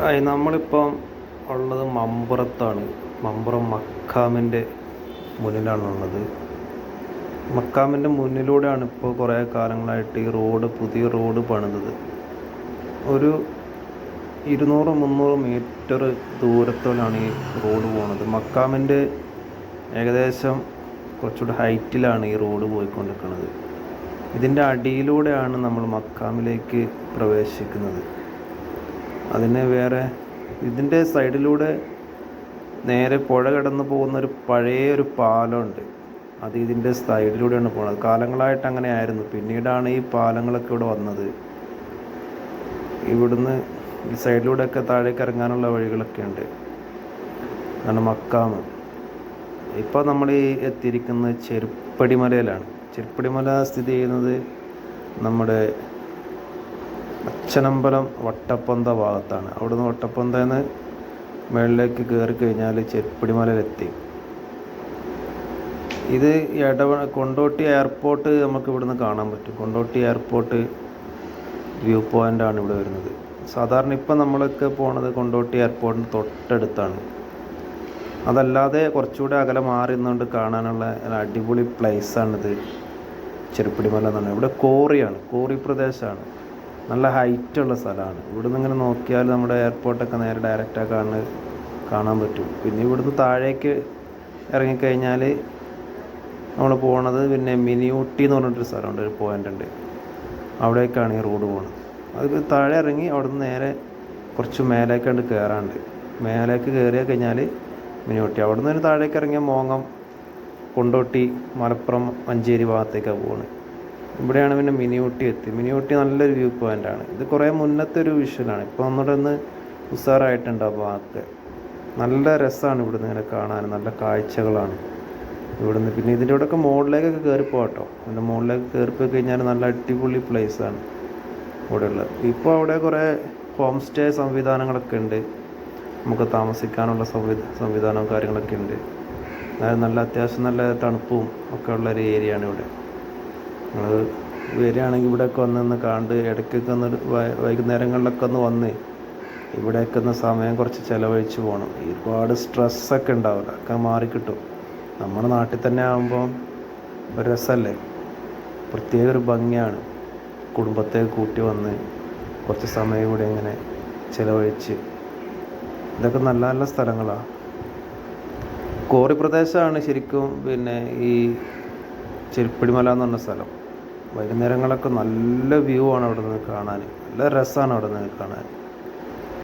Hi നമ്മളിപ്പം ഉള്ളത് മമ്പുറത്താണ്. മമ്പുറം മക്കാമിന്റെ മുന്നിലാണുള്ളത്. മക്കാമിന്റെ മുന്നിലൂടെയാണ് ഇപ്പോൾ കുറേ കാലങ്ങളായിട്ട് ഈ റോഡ് പുതിയ റോഡ് പണിതത്. ഒരു ഇരുന്നൂറ് മുന്നൂറ് മീറ്റർ ദൂരത്തോലാണ് ഈ റോഡ് പോകുന്നത് മക്കാമിന്റെ ഏകദേശം കുറച്ചുകൂടി ഹൈറ്റിലാണ് ഈ റോഡ് പോയിക്കൊണ്ടിരിക്കുന്നത് ഇതിന്റെ അടിയിലൂടെയാണ് നമ്മൾ മക്കാമിലേക്ക് പ്രവേശിക്കുന്നത്. അതിന് വേറെ ഇതിന്റെ സൈഡിലൂടെ നേരെ പുഴ കടന്ന് പോകുന്ന ഒരു പഴയ ഒരു പാലമുണ്ട്. അത് ഇതിന്റെ സൈഡിലൂടെയാണ് പോകുന്നത് കാലങ്ങളായിട്ട് അങ്ങനെ ആയിരുന്നു. പിന്നീടാണ് ഈ പാലങ്ങളൊക്കെ ഇവിടെ വന്നത്. ഇവിടുന്ന് ഈ സൈഡിലൂടെയൊക്കെ താഴേക്ക് ഇറങ്ങാനുള്ള വഴികളൊക്കെ ഉണ്ട്. അതാണ് മക്കാമ്. ഇപ്പോൾ നമ്മൾ ഈ എത്തിയിരിക്കുന്നത് ചെരുപ്പടിമലയിലാണ്. ചെരുപ്പടിമല സ്ഥിതി ചെയ്യുന്നത് നമ്മുടെ അച്ഛനമ്പലം വട്ടപ്പന്ത ഭാഗത്താണ്. അവിടുന്ന് വട്ടപ്പന്തന്ന് മുകളിലേക്ക് കയറി കഴിഞ്ഞാൽ ചെരുപ്പടിമലയിലെത്തി. ഇത് ഇടവ കൊണ്ടോട്ടി എയർപോർട്ട് നമുക്ക് ഇവിടുന്ന് കാണാൻ പറ്റും. കൊണ്ടോട്ടി എയർപോർട്ട് വ്യൂ ആണ് ഇവിടെ വരുന്നത്. സാധാരണ ഇപ്പം നമ്മളൊക്കെ പോണത് കൊണ്ടോട്ടി എയർപോർട്ടിന് തൊട്ടടുത്താണ്. അതല്ലാതെ കുറച്ചുകൂടെ അകലെ മാറി നിന്നുകൊണ്ട് കാണാനുള്ള അടിപൊളി പ്ലേസാണിത് ചെറുപ്പിടിമല എന്ന് പറഞ്ഞാൽ. ഇവിടെ കോറിയാണ്. കോറി പ്രദേശമാണ്. നല്ല ഹൈറ്റുള്ള സ്ഥലമാണ്. ഇവിടുന്ന് ഇങ്ങനെ നോക്കിയാൽ നമ്മുടെ എയർപോർട്ടൊക്കെ നേരെ ഡയറക്റ്റായി കാണുന്നത് കാണാൻ പറ്റും. പിന്നെ ഇവിടുന്ന് താഴേക്ക് ഇറങ്ങിക്കഴിഞ്ഞാൽ നമ്മൾ പോണത് പിന്നെ മിനി ഊട്ടി എന്ന് പറഞ്ഞിട്ടൊരു സ്ഥലമുണ്ട് ഒരു പോയിന്റ് ഉണ്ട്. അവിടേക്കാണ് ഈ റോഡ് പോകുന്നത് അത് താഴെ ഇറങ്ങി അവിടുന്ന് നേരെ കുറച്ച് മേലേക്കാണ്ട് കയറാണ്ട് മേലേക്ക് കയറിയ കഴിഞ്ഞാൽ മിനി ഊട്ടി അവിടെ നിന്ന് താഴേക്ക് ഇറങ്ങിയ മോങ്ങം കൊണ്ടോട്ടി മലപ്പുറം മഞ്ചേരി ഭാഗത്തേക്കാണ് പോകുന്നത് ഇവിടെയാണ് പിന്നെ മിനി ഊട്ടി എത്തി. മിനി ഊട്ടി നല്ലൊരു വ്യൂ പോയിന്റ് ആണ്. ഇത് കുറേ മുന്നത്തെ ഒരു വിഷ്വലാണ് ഇപ്പോൾ ഒന്നുകൂടെ ഒന്ന് ഉസാറായിട്ടുണ്ടാവും ആ ഭാഗത്ത്. നല്ല രസമാണ് ഇവിടുന്ന് ഇങ്ങനെ കാണാൻ. നല്ല കാഴ്ചകളാണ് ഇവിടുന്ന്. പിന്നെ ഇതിന്റെ ഇവിടെയൊക്കെ മുകളിലേക്കൊക്കെ കയറി പോകട്ടോ അതിന്റെ മുകളിലേക്ക് കയറിപ്പോയി പോയി കഴിഞ്ഞാൽ നല്ല അടിപൊളി പ്ലേസാണ് ഇവിടെ ഉള്ളത് ഇപ്പോൾ അവിടെ കുറേ ഹോം സ്റ്റേ സംവിധാനങ്ങളൊക്കെ ഉണ്ട്. നമുക്ക് താമസിക്കാനുള്ള സംവിധ സംവിധാനവും കാര്യങ്ങളൊക്കെ ഉണ്ട്. അതായത് നല്ല അത്യാവശ്യം നല്ല തണുപ്പും ഒക്കെ ഉള്ള ഒരു ഏരിയയാണ് ഇവിടെ. നിങ്ങൾ വരികയാണെങ്കിൽ ഇവിടെയൊക്കെ വന്ന് ഒന്ന് കണ്ട് ഇടയ്ക്കൊക്കെ ഒന്ന് വൈകുന്നേരങ്ങളിലൊക്കെ ഒന്ന് വന്ന് ഇവിടെയൊക്കെ ഒന്ന് സമയം കുറച്ച് ചിലവഴിച്ച് പോകണം ഒരുപാട് സ്ട്രെസ്സൊക്കെ ഉണ്ടാവില്ല. ഒക്കെ മാറിക്കിട്ടും. നമ്മുടെ നാട്ടിൽ തന്നെ ആകുമ്പോൾ ഒരു രസമല്ലേ? പ്രത്യേക ഒരു ഭംഗിയാണ്. കുടുംബത്തെ കൂട്ടി വന്ന് കുറച്ച് സമയം കൂടി ഇങ്ങനെ ചിലവഴിച്ച്. ഇതൊക്കെ നല്ല നല്ല സ്ഥലങ്ങളാണ് കോറി പ്രദേശമാണ് ശരിക്കും പിന്നെ ഈ ചെരുപ്പിടിമല എന്ന് പറഞ്ഞ സ്ഥലം. വൈകുന്നേരങ്ങളൊക്കെ നല്ല വ്യൂ ആണ് അവിടെ നിന്ന് കാണാൻ. നല്ല രസമാണ് അവിടെ നിന്ന് കാണാൻ.